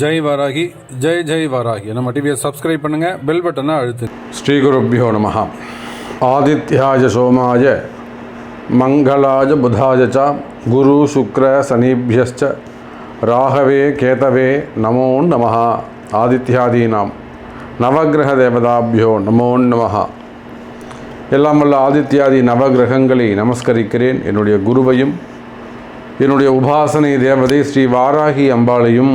ஜெய் வாராகி ஜெய் ஜெய் வாராகி. நம்ம டிவியை சப்ஸ்கிரைப் பண்ணுங்கள் பெல் பட்டனை அழுத்து. ஸ்ரீகுருப்போ நம ஆதித்யாய சோமாய மங்களாய புதாய ச குரு சுக்ர சனீபியஸ்ச ராகவே கேதவே நமோ நம ஆதித்யாதீனாம். நவகிரக தேவதாபியோ நமோ நம எல்லாம் வல்ல ஆதித்யாதி நவகிரகங்களை நமஸ்கரிக்கிறேன். என்னுடைய குருவையும் என்னுடைய உபாசனை தேவதை ஸ்ரீ வாராகி அம்பாளையும்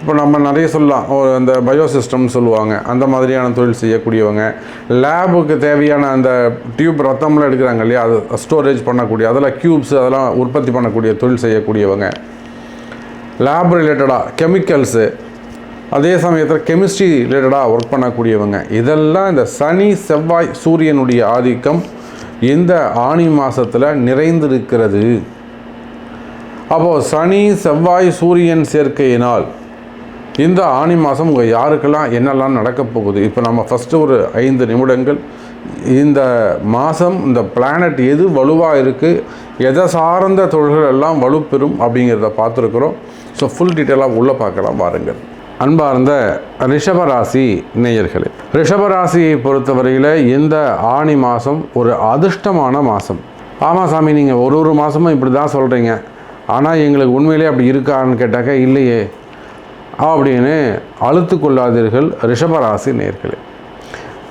இப்போ நம்ம நிறைய சொல்லலாம். ஒரு அந்த பயோசிஸ்டம்னு சொல்லுவாங்க. அந்த மாதிரியான தொழில் செய்யக்கூடியவங்க. லேபுக்கு தேவையான அந்த டியூப் ரத்தம்லாம் எடுக்கிறாங்க இல்லையா? அது ஸ்டோரேஜ் பண்ணக்கூடிய அதெல்லாம் க்யூப்ஸ் அதெல்லாம் உற்பத்தி பண்ணக்கூடிய தொழில் செய்யக்கூடியவங்க. லேப் ரிலேட்டடாக கெமிக்கல்ஸு அதே சமயத்தில் கெமிஸ்ட்ரி ரிலேட்டடாக ஒர்க் பண்ணக்கூடியவங்க. இதெல்லாம் இந்த சனி செவ்வாய் சூரியனுடைய ஆதிக்கம் இந்த ஆணி மாதத்தில் நிறைந்திருக்கிறது. அப்போது சனி செவ்வாய் சூரியன் சேர்க்கையினால் இந்த ஆணி மாதம் உங்கள் யாருக்கெல்லாம் என்னெல்லாம் நடக்க போகுது? இப்போ நம்ம ஃபஸ்ட்டு ஒரு ஐந்து நிமிடங்கள். இந்த மாதம் இந்த பிளானட் எது வலுவாக இருக்குது எதை சார்ந்த தொழில்கள் எல்லாம் வலுப்பெறும் அப்படிங்கிறத பார்த்துருக்குறோம். ஸோ ஃபுல் டீட்டெயிலாக உள்ளே பார்க்கலாம் பாருங்கள் அன்பார்ந்த ரிஷபராசி நேயர்களே ரிஷபராசியை பொறுத்தவரையில் இந்த ஆணி மாதம் ஒரு அதிர்ஷ்டமான மாதம் ஆமாம் சாமி நீங்கள் ஒரு ஒரு மாதமும் இப்படி தான் சொல்கிறீங்க ஆனால் எங்களுக்கு உண்மையிலே அப்படி இருக்கான்னு கேட்டாக்கா இல்லையே. அப்படின்னு அழுத்து கொள்ளாதீர்கள் ரிஷபராசி நேர்களே.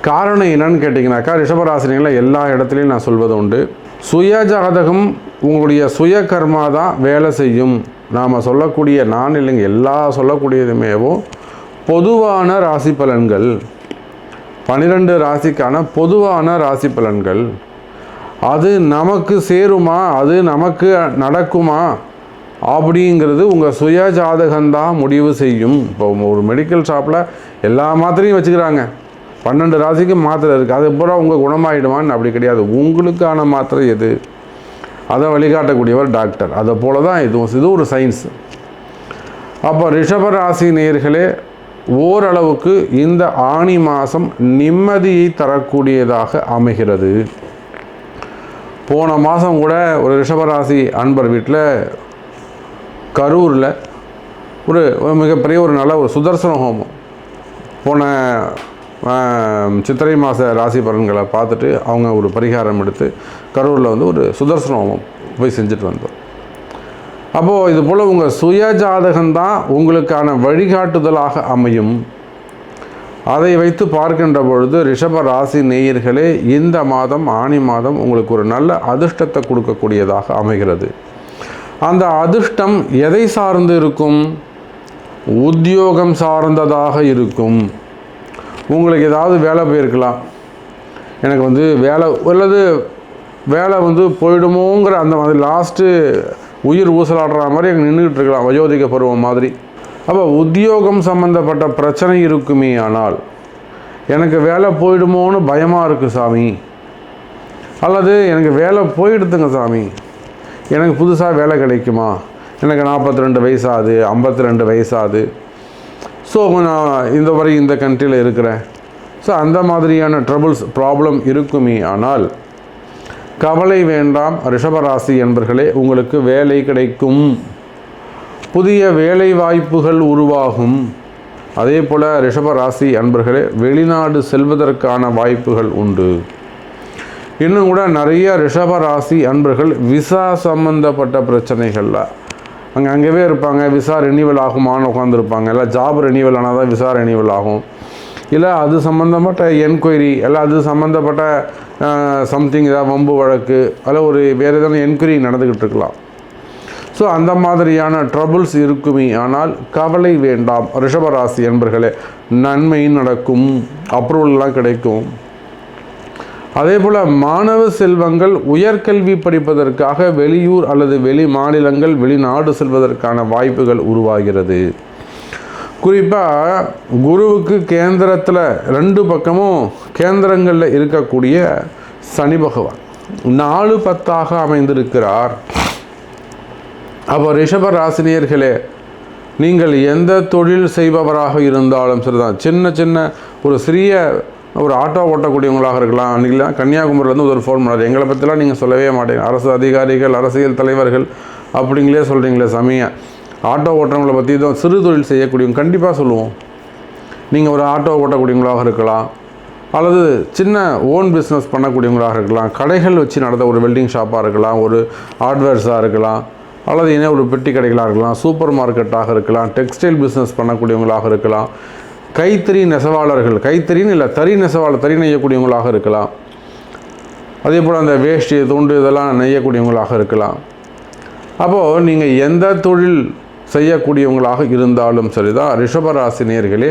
காரணம் என்னன்னு கேட்டிங்கனாக்கா ரிஷபராசினிகளை எல்லா இடத்துலையும் நான் சொல்வது உண்டு. சுய ஜாதகம் உங்களுடைய சுய கர்மா தான் வேலை செய்யும். நாம் சொல்லக்கூடிய நான் இல்லைங்க எல்லா சொல்லக்கூடியதுமேவோ பொதுவான ராசி பலன்கள். பன்னிரெண்டு ராசிக்கான பொதுவான ராசி பலன்கள். அது நமக்கு சேருமா? அது நமக்கு நடக்குமா? அப்படிங்கிறது உங்கள் சுய ஜாதகம்தான் முடிவு செய்யும். இப்போ ஒரு மெடிக்கல் ஷாப்பில் எல்லா மாத்திரையும் வச்சுக்கிறாங்க. பன்னெண்டு ராசிக்கு மாத்திரை இருக்குது அது பூரா உங்கள் குணமாயிடுமான்னு அப்படி கிடையாது. உங்களுக்கான மாத்திரை எது? அதை வழிகாட்டக்கூடியவர் டாக்டர் அதை போல தான் இதுவும் இது ஒரு சயின்ஸ் அப்போ ரிஷபராசி நேயர்களே ஓரளவுக்கு இந்த ஆணி மாதம் நிம்மதியை தரக்கூடியதாக அமைகிறது. போன மாதம் கூட ஒரு ரிஷபராசி அன்பர் வீட்டில் கரூரில் ஒரு மிகப்பெரிய ஒரு நல்ல ஒரு சுதர்சன ஹோமம். போன சித்திரை மாத ராசி பலன்களை பார்த்துட்டு அவங்க ஒரு பரிகாரம் எடுத்து கரூரில் வந்து ஒரு சுதர்சன ஹோமம் போய் செஞ்சுட்டு வந்தோம். அப்போது இது போல் உங்கள் சுய ஜாதகம்தான் உங்களுக்கான வழிகாட்டுதலாக அமையும். அதை வைத்து பார்க்கின்ற பொழுது ரிஷப ராசி நேயர்களே இந்த மாதம் ஆணி மாதம் உங்களுக்கு ஒரு நல்ல அதிர்ஷ்டத்தை கொடுக்கக்கூடியதாக அமைகிறது. அந்த அதிர்ஷ்டம் எதை சார்ந்து இருக்கும்? உத்தியோகம் சார்ந்ததாக இருக்கும். உங்களுக்கு ஏதாவது வேலை போயிருக்கலாம். எனக்கு வந்து வேலை அல்லது வேலை வந்து போயிடுமோங்கிற அந்த மாதிரி லாஸ்ட்டு உயிர் ஊசலாடுற மாதிரி அங்கே நின்றுக்கிட்டு இருக்கலாம் வயோதிக பருவம் மாதிரி. அப்போ உத்தியோகம் சம்மந்தப்பட்ட பிரச்சனை இருக்குமே ஆனால் எனக்கு வேலை போயிடுமோன்னு பயமாக இருக்குது சாமி. அல்லது எனக்கு வேலை போயிடுதுங்க சாமி. எனக்கு புதுசாக வேலை கிடைக்குமா? எனக்கு நாற்பத்தி ரெண்டு வயசாகுது ஐம்பத்தி ரெண்டு வயசாகுது ஸோ நான் இந்த வரை இந்த கண்ட்ரியில் இருக்கிறேன். ஸோ அந்த மாதிரியான ட்ரபுள்ஸ் ப்ராப்ளம் இருக்குமே ஆனால் கவலை வேண்டாம் ரிஷபராசி என்பர்களே உங்களுக்கு வேலை கிடைக்கும். புதிய வேலை வாய்ப்புகள் உருவாகும். அதே போல் ரிஷபராசி அன்பர்களே வெளிநாடு செல்வதற்கான வாய்ப்புகள் உண்டு. இன்னும் கூட நிறைய ரிஷப ராசி அன்பர்கள் விசா சம்பந்தப்பட்ட பிரச்சனைகளில். அங்கே அங்கேவே இருப்பாங்க விசா ரெனிவல் ஆகுமான்னு உட்காந்துருப்பாங்க இல்லை ஜாப் ரெனிவல் ஆனால் தான் விசா ரெனிவல் ஆகும். இல்லை அது சம்மந்தப்பட்ட என்கொயரி இல்லை அது சம்மந்தப்பட்ட சம்திங் ஏதாவது வம்பு வழக்கு அல்ல ஒரு வேறு ஏதாவது என்கொயரி நடந்துக்கிட்டு இருக்கலாம். ஸோ அந்த மாதிரியான ட்ரபுள்ஸ் இருக்குமே. ஆனால் கவலை வேண்டாம். ரிஷபராசி என்பர்களே நன்மை நடக்கும். அப்ரூவல்லாம் கிடைக்கும். அதே போல் மாணவ செல்வங்கள் உயர்கல்வி படிப்பதற்காக வெளியூர் அல்லது வெளி மாநிலங்கள் வெளிநாடு செல்வதற்கான வாய்ப்புகள் உருவாகிறது. குறிப்பாக குருவுக்கு கேந்திரத்தில் ரெண்டு பக்கமும் கேந்திரங்களில் இருக்கக்கூடிய சனி பகவான். நாலு பத்தாக அமைந்திருக்கிறார். அப்போ ரிஷப ராசினியர்களே நீங்கள் எந்த தொழில் செய்பவராக இருந்தாலும் சரிதான். சின்ன சின்ன ஒரு சிறிய ஒரு ஆட்டோ ஓட்டக்கூடியவங்களாக இருக்கலாம். அன்றைக்கெலாம் கன்னியாகுமரியிலேருந்து ஒரு ஃபோன் பண்ணார். எங்களை பற்றிலாம் நீங்கள் சொல்லவே மாட்டீங்க. அரசு அதிகாரிகள் அரசியல் தலைவர்கள் அப்படிங்களே சொல்கிறீங்களே சமய. ஆட்டோ ஓட்டுறவங்களை பற்றி தான் சிறு தொழில் செய்யக்கூடியவங்க கண்டிப்பாக சொல்லுவோம். நீங்கள் ஒரு ஆட்டோ ஓட்டக்கூடியவங்களாக இருக்கலாம். அல்லது சின்ன ஓன் பிஸ்னஸ் பண்ணக்கூடியவங்களாக இருக்கலாம். கடைகள் வச்சு நடந்த ஒரு வெல்டிங் ஷாப்பாக இருக்கலாம். ஒரு ஹார்ட்வேர்ஸாக இருக்கலாம். அல்லது இன்னும் ஒரு பெட்டி கடைகளாக இருக்கலாம். சூப்பர் மார்க்கெட்டாக இருக்கலாம். டெக்ஸ்டைல் பிஸ்னஸ் பண்ணக்கூடியவங்களாக இருக்கலாம். கைத்தறி நெசவாளர்கள் கைத்தறின்னு இல்லை தறி நெசவாளர் தறி நெய்யக்கூடியவங்களாக இருக்கலாம். அதே போல் அந்த வேஷ்டி துண்டு இதெல்லாம் நெய்யக்கூடியவங்களாக இருக்கலாம். அப்போது நீங்கள் எந்த தொழில் செய்யக்கூடியவங்களாக இருந்தாலும் சரிதான். ரிஷபராசி நேர்களே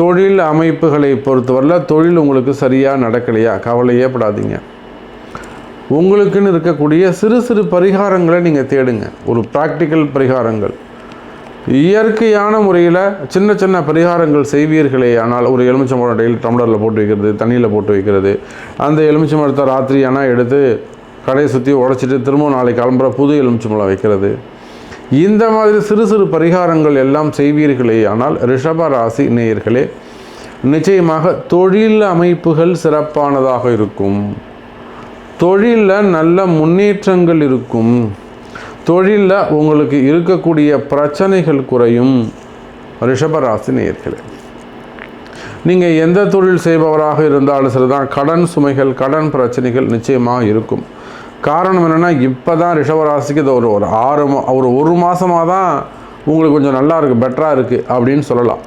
தொழில் அமைப்புகளை பொறுத்தவரையில் தொழில் உங்களுக்கு சரியாக நடக்கலையா? கவலையே படாதீங்க. உங்களுக்குன்னு இருக்கக்கூடிய சிறு சிறு பரிகாரங்களை நீங்கள் தேடுங்க. ஒரு ப்ராக்டிக்கல் பரிகாரங்கள். இயற்கையான முறையில் சின்ன சின்ன பரிகாரங்கள் செய்வீர்களே ஆனால் ஒரு எலுமிச்சம்பழம் டெய்லி டம்ளரில் போட்டு வைக்கிறது தண்ணியில் போட்டு வைக்கிறது. அந்த எலுமிச்சம்பழத்தை ராத்திரி ஆனால் எடுத்து கடையை சுற்றி உடச்சிட்டு திரும்ப நாளைக்கு கிளம்புற புது எலுமிச்சம்பழம் வைக்கிறது. இந்த மாதிரி சிறு சிறு பரிகாரங்கள் எல்லாம் செய்வீர்களே ஆனால் ரிஷப ராசி நேயர்களே நிச்சயமாக தொழில் அமைப்புகள் சிறப்பானதாக இருக்கும். தொழிலில் நல்ல முன்னேற்றங்கள் இருக்கும். தொழிலில் உங்களுக்கு இருக்கக்கூடிய பிரச்சனைகள் குறையும். ரிஷபராசி நேர்களே நீங்கள் எந்த தொழில் செய்பவராக இருந்தாலும் சரி தான் கடன் சுமைகள் கடன் பிரச்சனைகள் நிச்சயமாக இருக்கும். காரணம் என்னென்னா இப்போ தான் ரிஷபராசிக்கு இது ஒரு ஒரு ஆறு ஒரு ஒரு மாதமாக தான் உங்களுக்கு கொஞ்சம் நல்லா இருக்குது பெட்டராக இருக்குது அப்படின்னு சொல்லலாம்.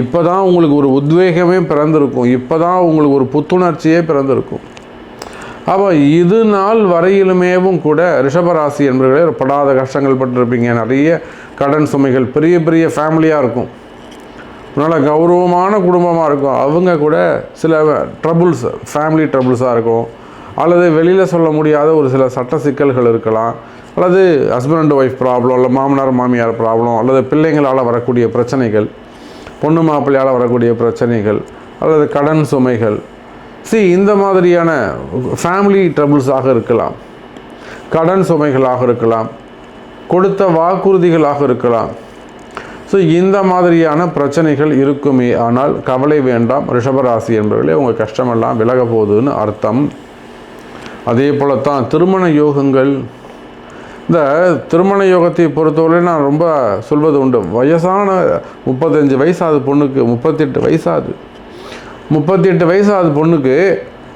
இப்போ தான் உங்களுக்கு ஒரு உத்வேகமே பிறந்திருக்கும். இப்போ தான் உங்களுக்கு ஒரு புத்துணர்ச்சியே பிறந்திருக்கும். அப்போ இது நாள் வரையிலுமேவும் கூட ரிஷபராசி என்பவர்களே படாத கஷ்டங்கள் பட்டிருப்பீங்க. நிறைய கடன் சுமைகள் பெரிய பெரிய ஃபேமிலியாக இருக்கும். நல்ல கௌரவமான குடும்பமாக இருக்கும். அவங்க கூட சில ட்ரபுள்ஸ் ஃபேமிலி ட்ரபுள்ஸாக இருக்கும். அல்லது வெளியில் சொல்ல முடியாத ஒரு சில சட்ட சிக்கல்கள் இருக்கலாம். அல்லது ஹஸ்பண்ட் அண்ட் ஒய்ஃப் ப்ராப்ளம் இல்லை மாமனார் மாமியார் ப்ராப்ளம் அல்லது பிள்ளைங்களால் வரக்கூடிய பிரச்சனைகள் பொண்ணு மாப்பிள்ளையால் வரக்கூடிய பிரச்சனைகள் அல்லது கடன் சுமைகள் சி இந்த மாதிரியான ஃபேமிலி ட்ரபுள்ஸாக இருக்கலாம். கடன் சுமைகளாக இருக்கலாம். கொடுத்த வாக்குறுதிகளாக இருக்கலாம். ஸோ இந்த மாதிரியான பிரச்சனைகள் இருக்குமே. ஆனால் கவலை வேண்டாம். ரிஷபராசி என்பவர்களே உங்கள் கஷ்டமெல்லாம் விலக போகுதுன்னு அர்த்தம். அதே போல தான் திருமண யோகங்கள். இந்த திருமண யோகத்தை பொறுத்தவரை நான் ரொம்ப சொல்வது உண்டு. வயசான முப்பத்தஞ்சு வயசாது பொண்ணுக்கு. முப்பத்தெட்டு வயசாது முப்பத்தெட்டு வயசாது பொண்ணுக்கு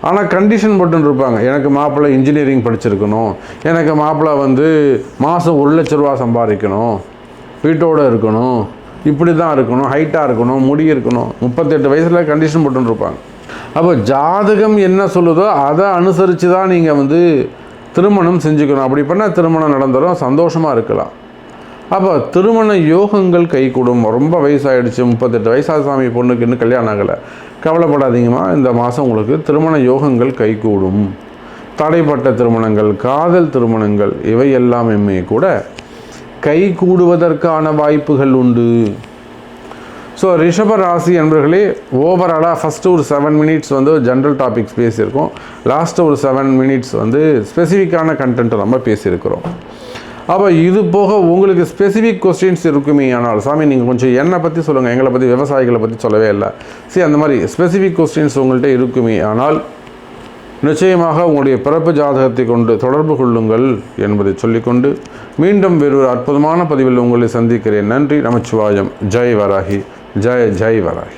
ஆனால் கண்டிஷன் போட்டுன்னு இருப்பாங்க எனக்கு மாப்பிள்ளை இன்ஜினியரிங் படிச்சிருக்கணும். எனக்கு மாப்பிள்ளை வந்து மாதம் ஒரு லட்ச ரூபா சம்பாதிக்கணும். வீட்டோடு இருக்கணும். இப்படி தான் இருக்கணும் ஹைட்டாக இருக்கணும். முடி இருக்கணும். முப்பத்தெட்டு வயசில் கண்டிஷன் போட்டுன்னு இருப்பாங்க அப்போ ஜாதகம் என்ன சொல்லுதோ அதை அனுசரித்து தான் நீங்கள் வந்து திருமணம் செஞ்சுக்கணும். அப்படி பண்ணால் திருமணம் நடந்துடும் சந்தோஷமாக இருக்கலாம். அப்போ திருமண யோகங்கள் கைகூடும் ரொம்ப வயசாகிடுச்சு முப்பத்தெட்டு வயசாக சாமி பொண்ணுக்கு இன்னும் கல்யாணம் ஆகலை. கவலைப்படாதீங்கம்மா. இந்த மாதம் உங்களுக்கு திருமண யோகங்கள் கைகூடும் தடைப்பட்ட திருமணங்கள் காதல் திருமணங்கள் இவை எல்லாமே கூட கை கூடுவதற்கான வாய்ப்புகள் உண்டு. ஸோ ரிஷப ராசி என்பர்களே ஓவராலாக ஃபஸ்ட்டு ஒரு செவன் மினிட்ஸ் வந்து ஜென்ரல் டாபிக்ஸ் பேசியிருக்கோம். லாஸ்ட்டு ஒரு செவன் மினிட்ஸ் வந்து ஸ்பெசிஃபிக்கான கண்டென்ட்டை நம்ம பேசியிருக்கிறோம். அப்போ இது போக உங்களுக்கு ஸ்பெசிஃபிக் கொஸ்டின்ஸ் இருக்குமே ஆனால் சாமி நீங்கள் கொஞ்சம் என்னை பற்றி சொல்லுங்கள் எங்களை பற்றி விவசாயிகளை பற்றி சொல்லவே இல்லை. சரி அந்த மாதிரி ஸ்பெசிஃபிக் கொஸ்டின்ஸ் உங்கள்கிட்ட இருக்குமே ஆனால் நிச்சயமாக உங்களுடைய பிறப்பு ஜாதகத்தை கொண்டு தொடர்பு கொள்ளுங்கள் என்பதை சொல்லிக்கொண்டு மீண்டும் வேறொரு அற்புதமான பதிவில் உங்களை சந்திக்கிறேன். நன்றி நமச்சிவாயம். ஜெய் வராகி. ஜெய் ஜெய் வராகி.